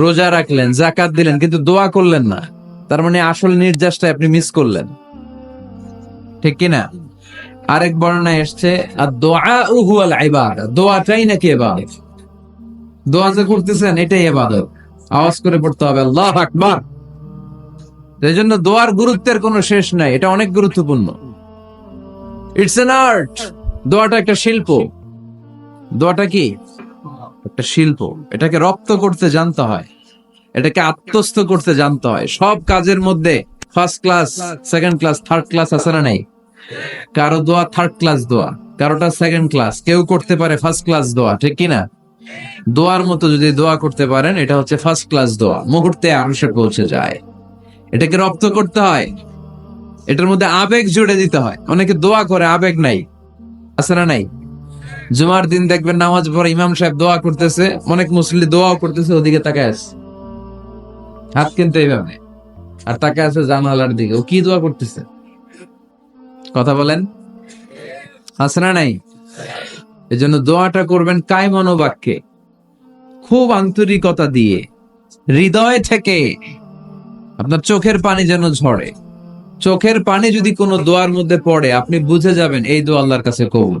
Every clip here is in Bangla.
রোজা রাখলেন জাকাত দিলেন, কিন্তু দোয়া করলেন না। তার মানে আসল নির্যাসটা আপনি মিস করলেন। ঠিক কিনা? আরেক বর্ণনা এসছে আর দোয়া হুয়াল ইবাদত দোয়াটাই নাকি ইবাদত দোয়া যে করতেছেন, এটাই ইবাদত আওয়াজ করে পড়তে হবে, আল্লাহ আকবার এই জন্য দোয়ার গুরুত্বের কোনো শেষ নাই, এটা অনেক গুরুত্বপূর্ণ। ইটস এন আর্ট দোয়াটা একটা শিল্প। দোয়াটা কি? একটা শিল্প। এটাকে রপ্ত করতে জানতে হয়। এটাকে আত্মস্থ করতে জানতে হয়। সব কাজের মধ্যে first class second class third class আছে না নাই? কারও দোয়া থার্ড ক্লাস দোয়া, কারোটা সেকেন্ড ক্লাস কেউ করতে পারে ফার্স্ট ক্লাস দোয়া, ঠিক কি না দোয়ার মতো যদি দোয়া করতে পারেন, এটা হচ্ছে ফার্স্ট ক্লাস দোয়া। মুহূর্তে আরশে পৌঁছে যায়। এটাকে রপ্ত করতে হয়। এটার মধ্যে আবেগ জুড়ে দিতে হয়। অনেকে দোয়া করে, আবেগ নাই। আছে না নাই? জুমার দিন দেখবেন নামাজ পড়ে ইমাম সাহেব দোয়া করতেছে, অনেক মুসলি দোয়াও করতেছে, ওদিকে তাকায় আছে। হাত কিন্তু এইভাবে। আর তাকায় আছে জানালার দিকে। ও কি দোয়া করতেছে? কথা বলেন। আছে না নাই? এই জন্য দোয়াটা করবেন কায় মনোবাক্যে খুব আন্তরিকতা দিয়ে। হৃদয় থেকে। আপনার চোখের পানি যেন ঝরে। চোখের পানি যদি কোনো দোয়ার মধ্যে পড়ে, আপনি বুঝে যাবেন, এই দোয়া আল্লাহর কাছে কবুল।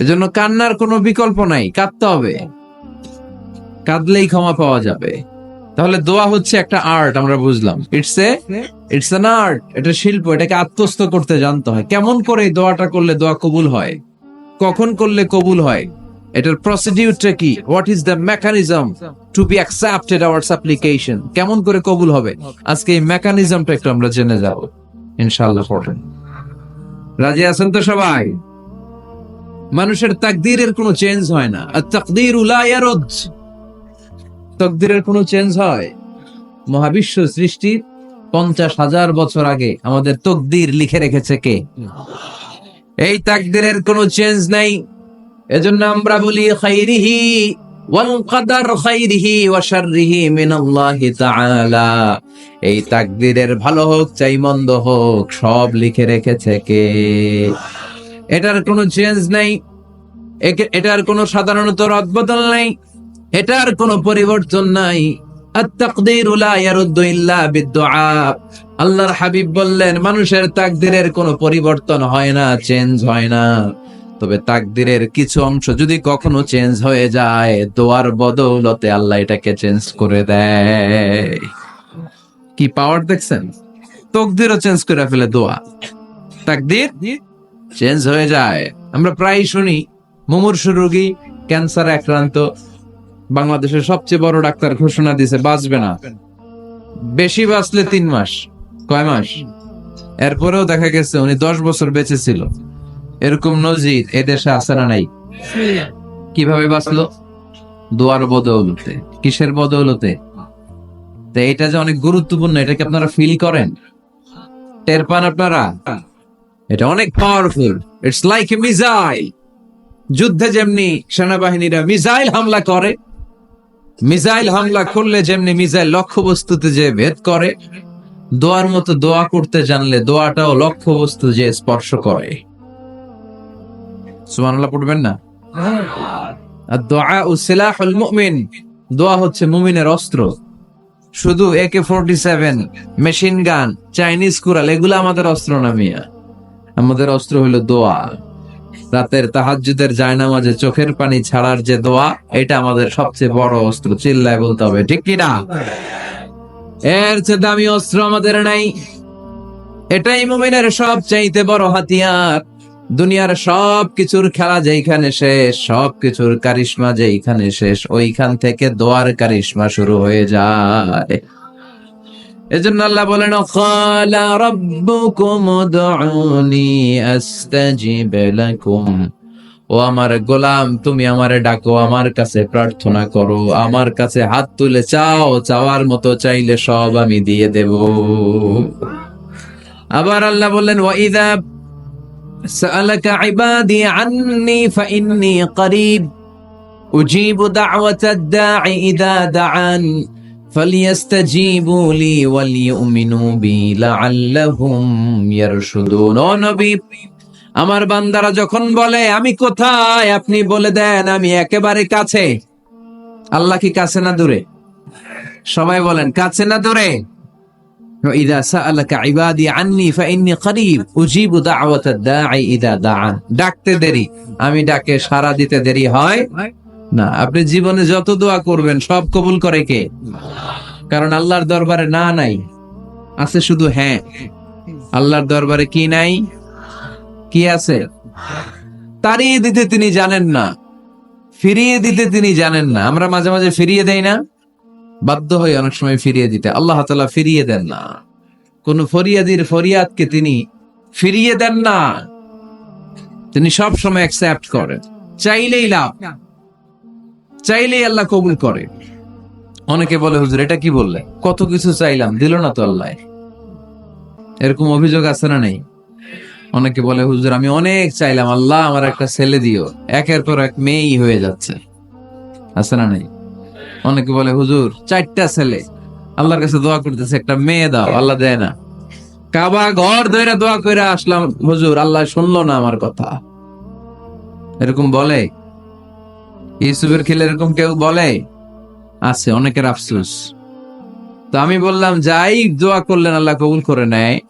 এজন্য কান্নার কোনো বিকল্প নাই, কাঁদতে হবে। কাঁদলেই ক্ষমা পাওয়া যাবে। তাহলে দোয়া হচ্ছে একটা আর্ট, আমরা বুঝলাম। It's a it's an art এটা শিল্প, এটাকে আত্মস্থ করতে জানতে হয়। কেমন করে দোয়াটা করলে দোয়া কবুল হয়? কখন করলে কবুল হয়? এটার প্রসিডিউরটা কি? What is the mechanism to be accepted our supplication কেমন করে কবুল হবে? আজকে এই মেকানিজমটা একটু আমরা জেনে যাব। ইনশাআল্লাহ পড়েন রাজি আছেন তো সবাই? মানুষের তাকদীরের কোনো চেঞ্জ হয় না। আর তাকদীর উলা ইয়ারুদ। তকদিরের কোনো চেঞ্জ হয়? মহাবিশ্ব সৃষ্টির পঞ্চাশ হাজার বছর আগে আমাদের তকদির লিখে রেখেছে কে? এই তাকদিরের কোনো চেঞ্জ নাই। এজন্য আমরা বলি খাইরিহি এই তাকদিরের ভালো হোক, চাই মন্দ হোক, সব লিখে রেখেছে কে? এটার কোনো চেঞ্জ নাই। এটার কোনো সাধারণত রদবদল নাই। এটার কোনো পরিবর্তন নাই। আল্লাহর হাবিব বললেন, মানুষের তাকদিরের কোনো পরিবর্তন হয় না চেঞ্জ হয় না। তবে তাকদিরের কিছু অংশ যদি কখনো চেঞ্জ হয়ে যায়, দোয়ার বদৌলতে আল্লাহ এটাকে চেঞ্জ করে দেয়। কি পাওয়ার দেখছেন? তকদিরও চেঞ্জ করে ফেলে দোয়া। তাকদির? চেঞ্জ হয়ে যায়। আমরা প্রায় শুনি, মুমূর্ষু রোগী, ক্যান্সার আক্রান্ত, বাংলাদেশের সবচেয়ে বড় ডাক্তার ঘোষণা দিছে বাঁচবে না। বেশি বাঁচলে তিন মাস, কয় মাস? এরপরেও দেখা গেছে উনি দশ বছর বেঁচে ছিল। এরকম নজির এদেশে আছে না নাই? কীভাবে বাঁচলো? দোয়ার বদৌলতে। কিসের বদৌলতে? তো এটা যে অনেক গুরুত্বপূর্ণ এটাকে আপনারা ফিল করেন? টের পান আপনারা? এটা অনেক powerful it's like a missile যুদ্ধে যেমনি সেনাবাহিনীরা মিসাইল হামলা করে মিসাইল হামলা করলে যেমনি মিসাইল লক্ষ্যবস্তুতে যে ভেদ করে, দোয়ার মতো দোয়া করতে জানলে দোয়াটাও লক্ষ্যবস্তু যে স্পর্শ করে। পড়বেন না? আর দোয়া ও সিলাহুল মুমিন, দোয়া হচ্ছে মুমিনের অস্ত্র। শুধু AK forty seven machine gun Chinese Corel এগুলো আমাদের অস্ত্র না মিয়া। আমাদের অস্ত্র হলো দোয়া। রাতের তাহাজ্জুদের জায়নামাজে চোখের পানি ছাড়ার যে দোয়া, এটা আমাদের সবচেয়ে বড় অস্ত্র, চিল্লায় বলতে হবে, ঠিক কি না এর চেয়ে দামি অস্ত্র আমাদের নাই। এটাই মুমিনের সব চাইতে বড় হাতিয়ার। দুনিয়ার সব কিছুর খেলা যেইখানে শেষ সব কিছুর কারিশমা যেইখানে শেষ, ওইখান থেকে দোয়ার কারিশমা শুরু হয়ে যায়। এজন্য আল্লাহ বলেন ক্বালা রাব্বুকুম উদউনি, আস্তাজিব লাকুম। ও আমার গোলাম, তুমি আমারে ডাকো, আমার কাছে প্রার্থনা করো, আমার কাছে হাত তুলে চাও, চাওয়ার মতো চাইলে সব আমি দিয়ে দেব। আবার আল্লাহ বললেন, ওয়াইদা সাআলাকা ইবাদি আন্নি ফাইন্নি করিব। উজিবু দাওয়াতাদ দাঈ ইদা দাআন। আমার বান্দারা যখন বলে, আমি কোথায়? আপনি বলে দেন, আমি একেবারে কাছে। আল্লাহ কি কাছে না দূরে? সবাই বলেন, কাছে না দূরে? ইদা সাআলাকা ইবাদি আননি ফাইন্নি করিব উজিবু দাওয়াতাদ দাঈ ইদা ডাকতে দেরি। আমি ডাকে সাড়া দিতে দেরি হয়। না, আপনি জীবনে যত দোয়া করবেন, সব কবুল করে কে? কারণ আল্লাহর দরবারে না নাই, আছে শুধু হ্যাঁ। আল্লাহর দরবারে কি নাই? কি আছে? তাড়িয়ে দিতে তিনি জানেন না, ফিরিয়ে দিতে তিনি জানেন না। আমরা মাঝে মাঝে ফিরিয়ে দেই না, বাধ্য হয়ে অনেক সময় ফিরিয়ে দিতে। আল্লাহ তালা ফিরিয়ে দেন না। কোন ফরিয়াদির ফরিয়াদকে তিনি ফিরিয়ে দেন না। তিনি সব সময় অ্যাকসেপ্ট করেন। চাইলেই লাভ। চাইলেই আল্লাহ কবুল করে। অনেকে বলে, হুজুর, এটা কি বললে? কত কিছু চাইলাম, দিল না তো আল্লাহ। এরকম অভিযোগ আছে না নেই? অনেকে বলে, হুজুর, আমি অনেক চাইলাম, আল্লাহ আমার একটা ছেলে দিও। একের পর এক মেয়েই হয়ে যাচ্ছে। আছে না নেই? অনেকে বলে, হুজুর, চারটা ছেলে, আল্লাহর কাছে দোয়া করতেছে, একটা মেয়ে দাও, আল্লাহ দেয় না। কাবা ঘর ধরে দোয়া করে আসলাম, হুজুর, আল্লাহ শুনলো না আমার কথা। এরকম বলে? ইউসুফের খেলে এরকম কেউ বলে? আছে, অনেকের আফসুস। তো আমি বললাম, যাই, দোয়া করলেন, আল্লাহ কবুল করে নেয়।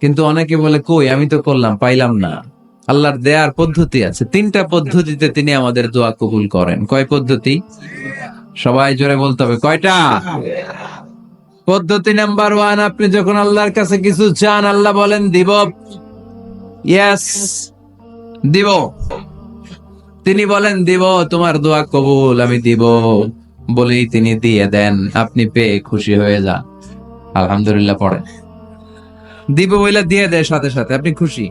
কিন্তু অনেকে বলে, কই, আমি তো করলাম, পাইলাম না। আল্লাহর দেয়ার পদ্ধতি আছে। তিনটা পদ্ধতিতে তিনি আমাদের দোয়া কবুল করেন। কয় পদ্ধতি? সবাই জোরে বলতে হবে, কয়টা? পদ্ধতি নাম্বার ওয়ান, আপনি যখন আল্লাহর কাছে কিছু চান, আল্লাহ বলেন, দিব। ইয়াস দিব। তিনি বলেন, দিব, তোমার দোয়া কবুল আমি দিব। বলেই তিনি দিয়ে দেন, আপনি পেয়ে খুশি হয়ে যান। আলহামদুলিল্লাহ পড়ে। দিব বইলা দিয়ে দেয় সাথে সাথে, আপনি খুশি?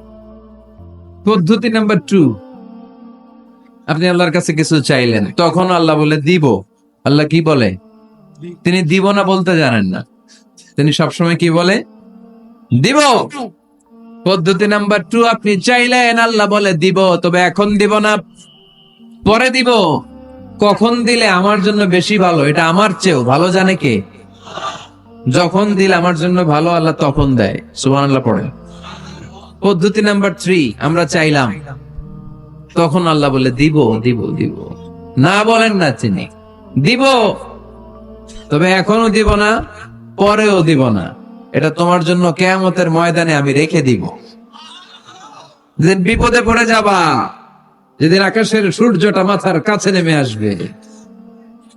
পদ্ধতি নাম্বার টু আপনি আল্লাহর কাছে কিছু চাইলেন, তখন আল্লাহ বলে, দিব। আল্লাহ কি বলে? তিনি দিব না বলতে জানেন না। তিনি সবসময় কি বলে? দিব। পদ্ধতি নাম্বার টু আপনি চাইলেন, আল্লাহ বলে, দিব। তবে এখন দিব না। পরে দিব। কখন দিলে আমার জন্য বেশি ভালো? এটা আমার চেয়েও। ভালো জানে কে? যখন দিলে আমার জন্য ভালো, আল্লাহ তখন দেয়। সুমান আল্লাহ পড়ে পদ্ধতি নাম্বার থ্রি আমরা চাইলাম। তখন আল্লাহ বলে, দিব দিব দিব। না বলেন না তিনি। দিব। তবে এখনও দিব না, পরেও দিব না। এটা তোমার জন্য কেয়ামতের ময়দানে আমি রেখে দিব। বিপদে পড়ে যাবা। যেদিন আকাশের সূর্যটা মাথার কাছে নেমে আসবে,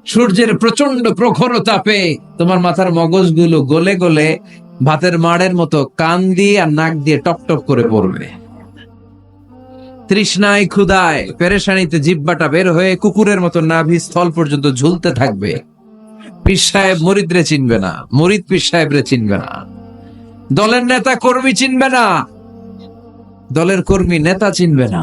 সূর্যের প্রচণ্ড প্রখর তাপে তোমার মাথার মগজগুলো গলে গলে ভাতের মাড়ের মতো কান দিয়ে আর নাক দিয়ে টপ টপ করে পড়বে। তৃষ্ণায় ক্ষুদায় পেরেশানিতে জিব্বাটা বের হয়ে কুকুরের মতো নাভি স্থল পর্যন্ত ঝুলতে থাকবে। পীর সাহেব মরিদরে চিনবে না, মরিদ পীর সাহেবরে চিনবে না। দলের নেতা কর্মী চিনবে না, দলের কর্মী নেতা চিনবে না।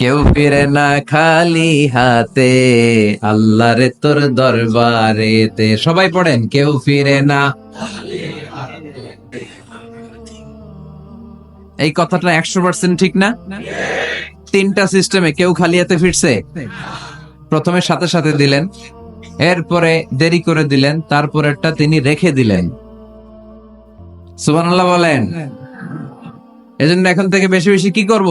কেউ ফিরে না খালি হাতে, আল্লাহরে তোর দরবারেতে। সবাই পড়েন, কেউ ফিরে না এই কথাটা একশো পার্সেন্ট ঠিক না? তিনটা সিস্টেমে কেউ খালি হাতে ফিরছে? প্রথমে সাথে সাথে দিলেন, এরপরে দেরি করে দিলেন, তারপরেরটা তিনি রেখে দিলেন। সুবহানাল্লাহ বলেন। এজন্য এখন থেকে বেশি বেশি কি করব?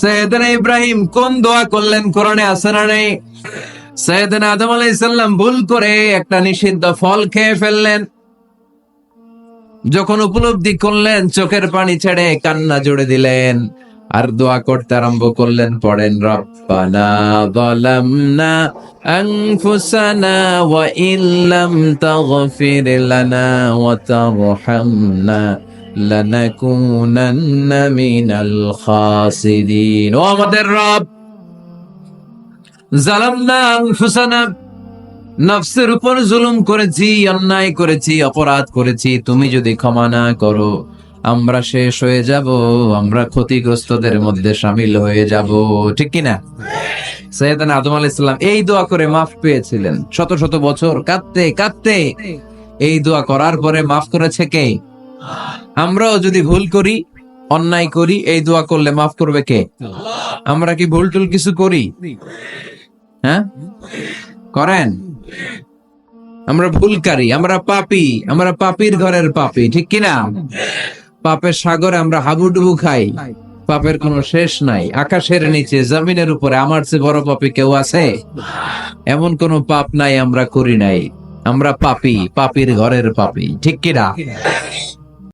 সৈয়দনা ইব্রাহিম কোন দোয়া করলেন? কোরআনে আছে না নাই? সৈয়দনা আদম আলাইহিস সালাম ভুল করে একটা নিষিদ্ধ ফল খেয়ে ফেললেন। যখন উপলব্ধি করলেন, চোখের পানি ছেড়ে কান্না জুড়ে দিলেন। আর দোয়া করতে আরম্ভ করলেন, পড়েন, রব্বানা যালামনা আনফুসানা নফসের উপর জুলুম করেছি, অন্যায় করেছি, অপরাধ করেছি, তুমি যদি ক্ষমা না করো, আমরা শেষ হয়ে যাব, আমরা ক্ষতিগ্রস্তদের মধ্যে সামিল হয়ে যাব। ঠিক কিনা? সৈয়দান আদম আলাইহিস সালাম এই দোয়া করে মাফ পেয়েছিলেন। শত শত বছর কাঁদতে কাঁদতে এই দোয়া করার পরে মাফ করেছে কে? আমরাও যদি ভুল করি, অন্যায় করি, এই দোয়া করলে মাফ করবে কে? আমরা কি ভুল টুল কিছু করি? হ্যাঁ? করেন? আমরা ভুলকারী, আমরা পাপি, আমরা পাপীর ঘরের পাপী, ঠিক কিনা? পাপের সাগরে আমরা হাবুডুবু খাই, পাপের কোনো শেষ নাই, আকাশের নিচে, জমিনের উপরে, আমার চেয়ে বড় পাপী কেউ আছে? এমন কোন পাপ নাই, আমরা করি নাই, আমরা পাপি, পাপীর ঘরের পাপী, ঠিক কিনা?